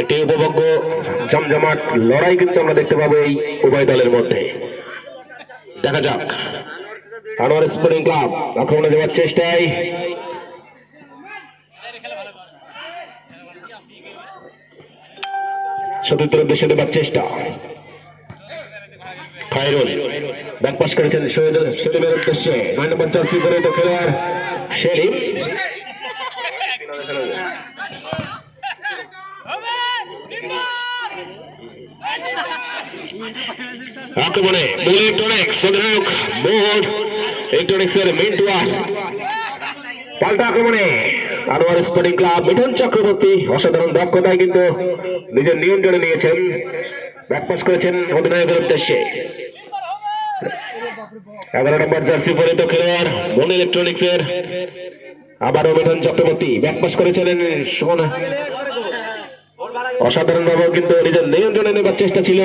একটি উপভোগ্য জমজমাট লড়াই কিন্তু আমরা দেখতে পাবো এই উভয় দলের মধ্যে। দেখা যাক। আনোয়ার স্পোর্টিং ক্লাব আক্রমণে দেওয়ার চেষ্টায়। সতীর্থের উদ্দেশ্যে দেওয়ার চেষ্টা। খায়রুল ব্যাক পাস করেছেন সেলিমের উদ্দেশ্যে। নয় নম্বর জার্সি পরিহিত খেলোয়াড় সেলিম। আক্রমণে মূল ইলেকট্রনিক্স অধিনায়ক মোহন ইলেকট্রনিক্স এর মিন্টুয়া। পাল্টা আক্রমণে আনোয়ার স্পোর্টিং ক্লাব মিঠুন চক্রবর্তী, অসাধারণ দক্ষতায় কিন্তু নিজের নিয়ন্ত্রণে নিয়েছেন, ব্যাকপাস করেছেন অধিনায়কের উদ্দেশ্যে। এগারো নম্বর জার্সি পরিহিত খেলোয়াড় মন ইলেকট্রনিক্স এর আবারও মিঠুন চক্রবর্তী ব্যাকপাস করেছেন সোনা অসাধারণ ভাবে কিন্তু নিজের নিয়ন্ত্রণে নেবার চেষ্টা ছিল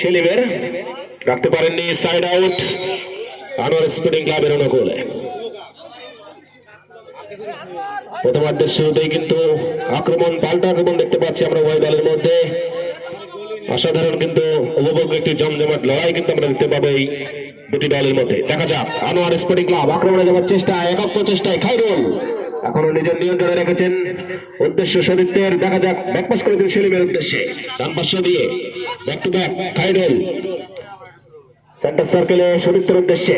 সেলিমের। রাখতে পারেননি সাইড আউট আনোয়ার স্পোর্টিং ক্লাবের অনুকূলে। প্রথমার্ধের শুরুতেই কিন্তু আক্রমণ, পাল্টা আক্রমণ দেখতে পাচ্ছি আমরা উভয় দলের মধ্যে। অসাধারণ কিন্তু, উপভোগ্য একটি জমজমাট লড়াই কিন্তু আমরা দেখতে পাবো এই দুটি দলের মধ্যে। দেখা যাক, আনোয়ার স্পোর্টিং ক্লাব আক্রমণে যাওয়ার চেষ্টা একাত্ম চেষ্টায়, খাইরুল। এখনও নিজের নিয়ন্ত্রণে রেখেছেন উদ্দেশ্য সতীর্থের। দেখা যাক, ব্যাকপাস করেছেন সেলিমের উদ্দেশ্যে। ডান পাশ দিয়ে back to back Khairul. Centre সার্কেলে সতীর্থের উদ্দেশ্যে।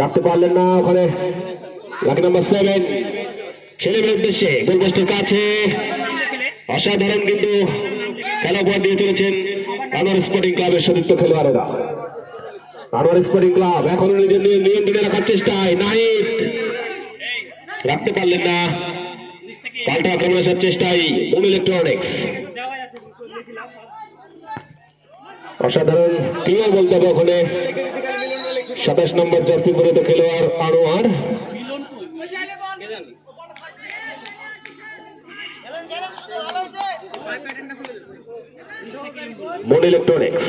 রাখতে পারলেন না ওখানে। লাকি নাম্বার সেভেন সেলিমের উদ্দেশ্যে গোলপোস্টের কাছে। অসাধারণ কিন্তু খেলা উপহার দিয়ে চলেছেন আনোয়ার স্পোর্টিং ক্লাবের সতীর্থ খেলোয়াড়েরা। আনোয়ার স্পোর্টিং ক্লাব এখনও নিজের নিয়ন্ত্রণে রাখার চেষ্টায়। নাহিদ, রাখতে পারলেন না। পাল্টা আক্রমণ আসার চেষ্টায় মুন ইলেকট্রনিক্স অসাধারণ ক্লিয়ার বলতে হবে ওখানে? সাতাশ নম্বর জার্সি পরিহিত খেলোয়াড় আনোয়ার। মুন ইলেকট্রনিক্স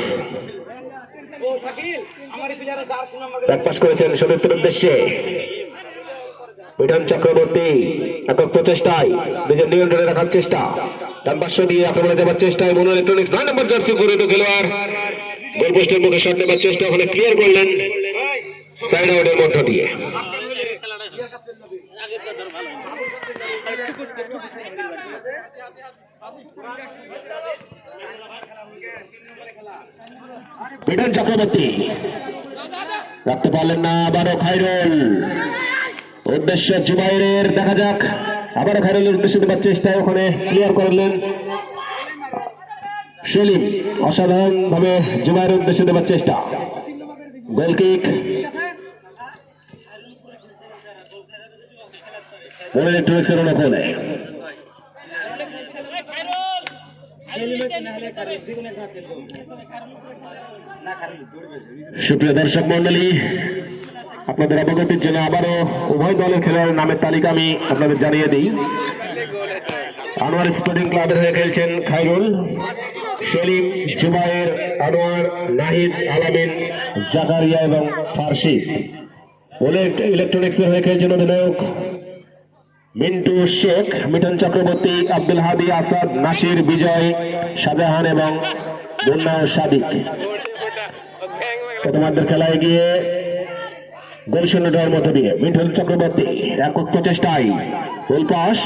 ব্যাকপাস করেছেন সতীর্থের উদ্দেশ্যে। মিঠন চক্রবর্তী, একক প্রচেষ্টায় নিজের নিয়ন্ত্রণে রাখার চেষ্টা। ডান পার্শ্ব দিয়ে আক্রমণে যাবার চেষ্টায় মনো ইলেকট্রনিক্স নয় নম্বর জার্সি পরিহিত খেলোয়াড় গোলপোস্টের মুখে শট নেবার চেষ্টা ওখানে ক্লিয়ার করলেন সাইড আউটের মধ্য দিয়ে। মিঠন চক্রবর্তী রাখতে পারলেন না আবারও খাইরুল উদ্দেশ্য জুবাইরের, দেখা যাক, আবারও খাইরুলের উদ্দেশ্য দেবার চেষ্টায় ওখানে ক্লিয়ার করলেন। সেলিম অসাধারণ ভাবে জুবাইরের উদ্দেশ্যে দেবার চেষ্টা। গোল কিক ইলেকট্রনিক্সের অনুকূলে। সুপ্রিয় দর্শক মন্ডলী আপনাদের অবগতির জন্য আবারও উভয় দলের খেলোয়াড়ের নামের তালিকা আমি আপনাদের জানিয়ে দিই। আনোয়ার স্পোর্টিং ক্লাবের হয়ে খেলছেন খাইরুল। সেলিম জুবাইর আনোয়ার, নাহিদ, আলামিন, জাকারিয়া এবং ফার্সি। বুলেট ইলেকট্রনিক্সের হয়ে খেলছেন অধিনায়ক মিন্টু শেখ, মিঠন চক্রবর্তী, আব্দুল হাদি, আসাদ, নাসির, বিজয়, শাহজাহান এবং মুন্না সাদিক। প্রথমার্ধের খেলায় গিয়ে গোল শূন্য দেওয়ার মধ্য দিয়ে মিঠুন চক্রবর্তী একক প্রচেষ্টায় গোল পাস,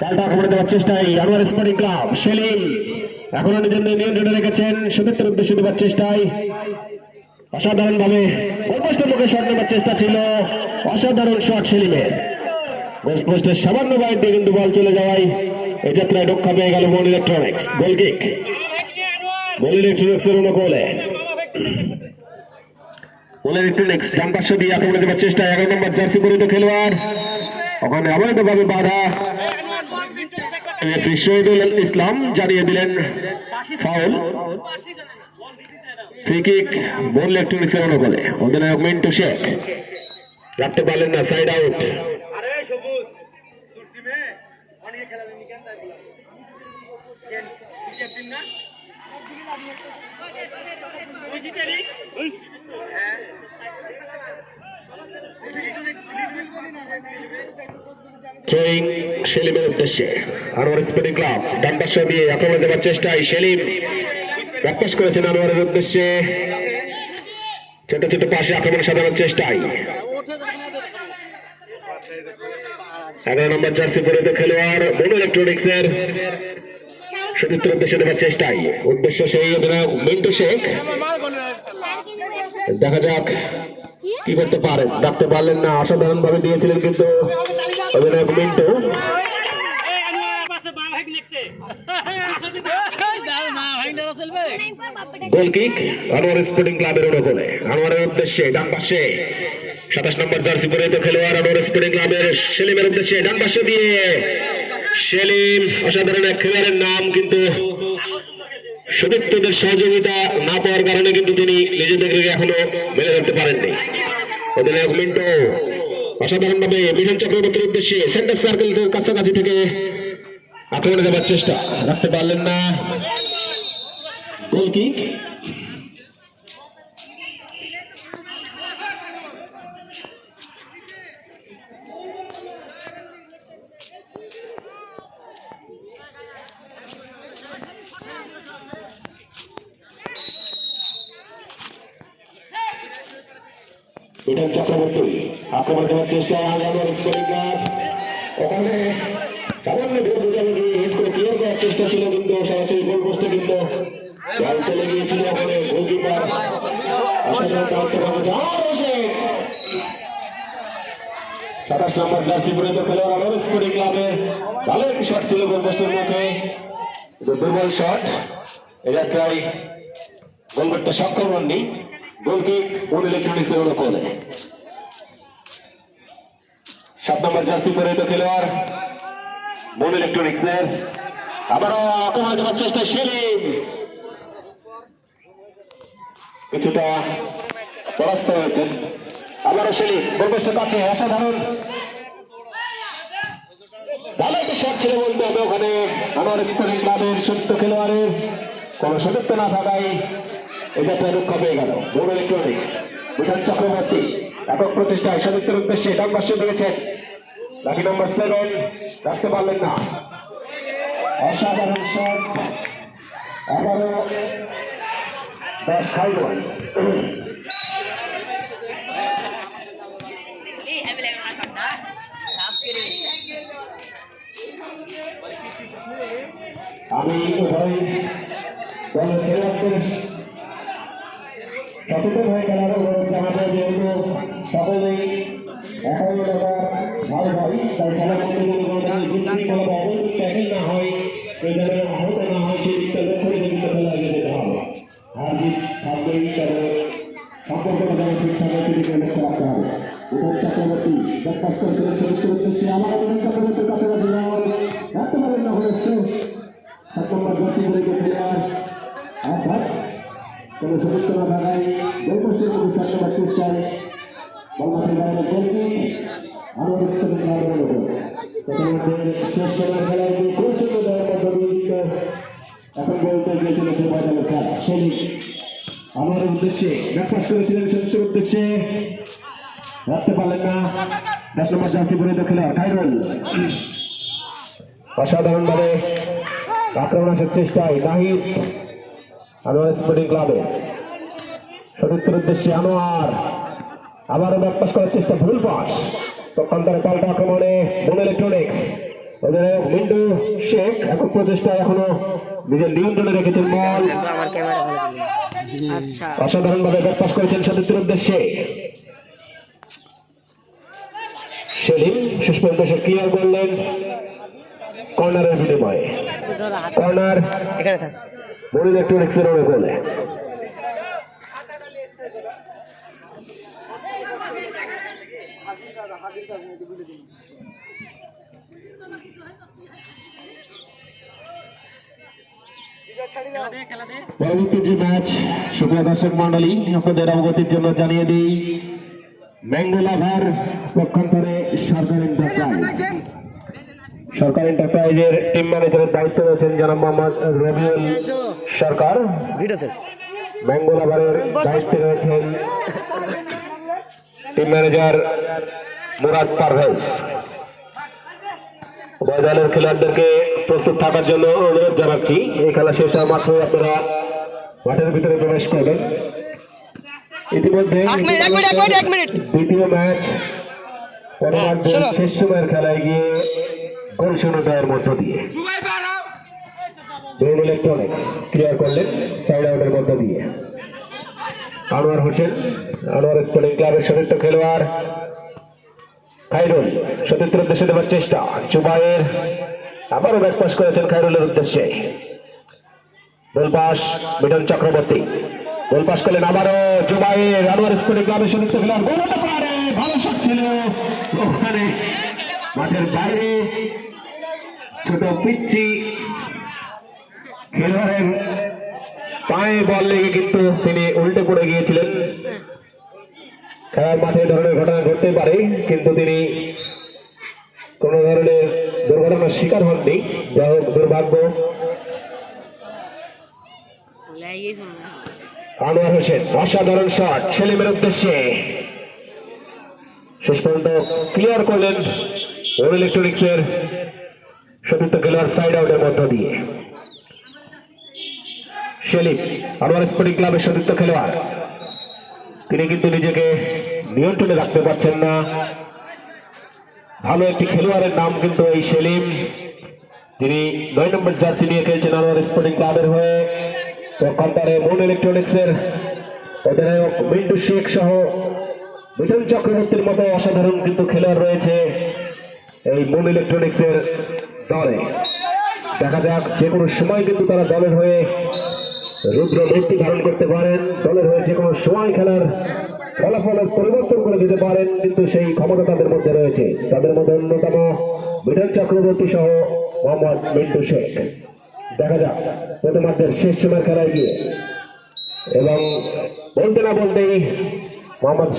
পাল্টা আক্রমণে দেওয়ার চেষ্টায় আনোয়ার স্পোর্টিং ক্লাব, সেলিম এখনও নিজের নিয়ন্ত্রণে রেখেছেন সতীর্থের উদ্দেশ্যে দেওয়ার চেষ্টায়। অসাধারণ ভাবে গোলপোস্টের মুখে শট নেবার চেষ্টা ছিল। অসাধারণ শট সেলিমের। গোলপোস্টের সামান্য বাইর দিয়ে কিন্তু বল চলে যাওয়ায় এই যাত্রায় রক্ষা পেয়ে গেল Mon electronics goal kick Mon electronics এর অনুকূলে। মন ইলেকট্রনিক্স ডান পার্শ্ব দিয়ে আক্রমণে দেওয়ার চেষ্টা এগারো নম্বর জার্সি পরিহিত খেলোয়াড়। ওখানে অবৈধভাবে বাধা। শহীদুল ইসলাম জানিয়ে দিলেন ফাউল। ফ্রি কিক বোন ইলেকট্রনিক্সের অনুকূলে অধিনায়ক মিন্টু শেখ। রাখতে পারলেন না, সাইড আউট। বলা থ্রোয়িং সেলিমের উদ্দেশ্যে। আনোয়ার স্পোর্টিং ক্লাব ডান পাশে দিয়ে আক্রমণ দেওয়ার চেষ্টায় সেলিম ব্যাকপাস করেছেন আনোয়ারের উদ্দেশ্যে। ছোট ছোট পাশে আক্রমণ সাধারণ চেষ্টায়। এগারো নম্বর জার্সি পরিহিত খেলোয়াড় মনু ইলেকট্রনিক্স এর সতীর্থের উদ্দেশ্যে দেওয়ার চেষ্টায়। উদ্দেশ্য সেই অধিনায়ক মিন্টু শেখ। দেখা যাক কি করতে পারেন? ডাকতে পারলেন না অসাধারণ ভাবে দিয়েছিলেন কিন্তু। গোল কিক স্পোর্টিং ক্লাবের উদ্দেশ্যে ডান পাশে। সাতাশ নম্বর জার্সি খেলোয়াড় স্পোর্টিং ক্লাবের সেলিমের উদ্দেশ্যে ডান পাশে দিয়ে। সেলিম, অসাধারণ এক খেলোয়াড়ের নাম কিন্তু সতীর্থদের সহযোগিতা না পাওয়ার কারণে কিন্তু তিনি নিজেদেরকে এখনও মেনে ধরতে পারেননি। অধিনায়ক মিন্টু অসাধারণ ভাবে মিশন চক্রবর্তীর উদ্দেশ্যে সেন্টার সার্কেল কাছাকাছি থেকে আক্রমণে দেওয়ার চেষ্টা। রাখতে পারলেন না। গোল কিক মিঠুন চক্রবর্তী, আক্রমণ দেওয়ার চেষ্টা আগানোর স্কোরিং ওখানে করে করার চেষ্টা ছিল, কিন্তু সরাসরি গোল পোস্টে কিন্তু বল চলে গিয়েছিল ওখানে গোলকিপার শট ছিল গোল পোস্টের মুখে দুর্বল শট এটা প্রায় গোল করতে সক্ষম হননি। গোল কিক মন ইলেকট্রনিক্স এর অনুকূলে সাত নম্বর জার্সি পরিহিত খেলোয়াড়। মন ইলেকট্রনিক্স এর আবারও আক্রমণে যাওয়ার চেষ্টা সেলিম। কিছুটা পরাস্ত হয়েছেন। আবারও সেলিম গোলপোস্টের কাছে, অসাধারণ। ভালো একটা শট ছিল বলতে হবে ওখানে। আমার স্পোর্টিং ক্লাবের সত্য খেলোয়াড়ের কোনো সতীর্থ না থাকায় এটা তো রক্ষা গেল। বোর্ড ইলেকট্রনিক্স চক্রবর্তী, একক প্রচেষ্টায় সতীর্থের উদ্দেশ্যে ডান পাশে দিয়েছেন। লাকি নম্বর সেভেন রাখতে পারলেন না। অসাধারণ শট। এগারো দশ আমি সচেতন হয়ে খেলার অনুরোধ জানাব যেহেতু সকলেই একই ব্যাপার ভালো ভাই তাই খেলা করতে গেলে না হয় সেই যেন আহত না হয়, সেই দিকটা লক্ষ্য রেখে কিন্তু খেলা এগিয়ে যেতে হবে। হার জিত থাকবেই তবে সম্পর্কটা রাখতে হবে। উদ্দেশ্যে আমার পারেন না হয়েছে সাত নম্বর খেলোয়াড় অর্থাৎ কোনো সদস্য না থাকায় গোলপোস্টের মধ্যে সাত নম্বর চেষ্টায় বল বাইরে গোলকি আরও কিন্তু এখন বলতে গিয়ে চলেছে ময়দানের খেলা সৈনিক আমার উদ্দেশ্যে ব্যাকপাস করেছিলেন সদস্যের উদ্দেশ্যে রাখতে পারলেন না। দশ নম্বর জার্সি পরিহিত খেলোয়াড় খাইরুল অসাধারণ ভাবে আক্রমণ আসার চেষ্টায় নাহিদ আনোয়ার স্পোর্টিং ক্লাবে। সতীর্থের উদ্দেশ্যে আনোয়ার আবারও ব্যাকপাস করার চেষ্টা ভুল পাস। পক্ষান্তরে পাল্টা আক্রমণে মন ইলেকট্রনিক্স। অধিনায়ক মিন্টু শেখ একক প্রচেষ্টায় এখনও নিজের নিয়ন্ত্রণে রেখেছেন বল। আচ্ছা। অসাধারণ ভাবে ব্যাকপাস করেছেন সতীর্থের উদ্দেশ্যে। সেলিম শেষ পর্যন্ত সে ক্লিয়ার করলেন। কর্নারের বিনিময়ে। কর্নার এখানে থাক। মন ইলেকট্রনিক্সের অনুকূলে পরবর্তী যে ম্যাচ দর্শক মন্ডলী অবগতির জন্য জানিয়ে দিই ম্যাঙ্গো লাভার পক্ষান্তরে সরকার এন্টারপ্রাইজ সরকার এন্টারপ্রাইজের টিম ম্যানেজারের দায়িত্ব রয়েছেন জনাব মোহাম্মদ রবিউল সরকার লাভারের দায়িত্বে রয়েছেন টিম ম্যানেজার মুরাদ পারভেজ। উভয় দলের খেলোয়াড়দেরকে প্রস্তুত থাকার জন্য অনুরোধ জানাচ্ছি। এই খেলা শেষ হওয়া মাত্র আপনারা মাঠের ভিতরে প্রবেশ করবেন। ইতিমধ্যে দ্বিতীয় ম্যাচ পরবর্তী শেষ সময়ের খেলায় গিয়ে গোল শূন্যতার মধ্য দিয়ে। বেল ইলেকট্রনিক্স ক্লিয়ার করলেন সাইড আউটের মধ্য দিয়ে। আনোয়ার হোসেন, আনোয়ার স্পোর্টিং ক্লাবের সতীর্থ খেলোয়াড় খাইরুল, সতীর্থের উদ্দেশ্যে দেওয়ার চেষ্টা। জুবাইর আবারও পাস করেছেন খাইরুলের উদ্দেশ্যে। গোল পাস চক্রবর্তী। গোলপাস করলেন আবারও জুবাইর আনোয়ার স্পোর্টিং ক্লাবের সতীর্থ খেলোয়াড়। গোল পারে, ভালো শট ছিল। মাঠের বাইরে ছোট পিচ্ছি খেলোয়াড়ের পায়ে বল লেগে কিন্তু তিনি উল্টে পড়ে গিয়েছিলেন। খেলার মাঠে ধরনের ঘটনা ঘটতে পারে, কিন্তু তিনি কোনো ধরনের দুর্ঘটনার শিকার হননি। যাই হোক, দুর্ভাগ্য। আনোয়ার হোসেন, অসাধারণ শট সেলিমের উদ্দেশ্যে। শেষ পর্যন্ত ক্লিয়ার করলেন ওর ইলেকট্রনিক্সের সতীর্থ খেলোয়াড় সাইড আউটের মধ্য দিয়ে। সেলিম আনোয়ার স্পোর্টিং ক্লাবের সতীর্থ খেলোয়াড়। তিনি কিন্তু নিজেকে নিয়ন্ত্রণে রাখতে পারছেন না। ভালো একটি খেলোয়াড়ের নাম কিন্তু এই সেলিম নয় নম্বর জার্সি নিয়ে খেলছেন আনোয়ার স্পোর্টিং ক্লাবের হয়ে। মুন ইলেকট্রনিক্সের অধিনায়ক মিন্টু শেখ সহ মিঠুন চক্রবর্তীর মতো অসাধারণ কিন্তু খেলোয়াড় রয়েছে এই মুন ইলেকট্রনিক্সের দলে। দেখা যাক যে কোনো সময় কিন্তু তারা দলের হয়ে রুদ্র মূর্তি ধারণ করতে পারেন। দলের হয়ে যে কোনো সময় খেলার ফলাফলের পরিবর্তন করে দিতে পারেন, কিন্তু সেই ক্ষমতা তাদের মধ্যে রয়েছে। তাদের মধ্যে অন্যতম মিডন চক্রবর্তী সহ মোহাম্মদ মিন্টু শেখ। দেখা যাক প্রথমার্ধের শেষ সময় খেলায় গিয়ে। এবং বলতে না বলতেই মোহাম্মদ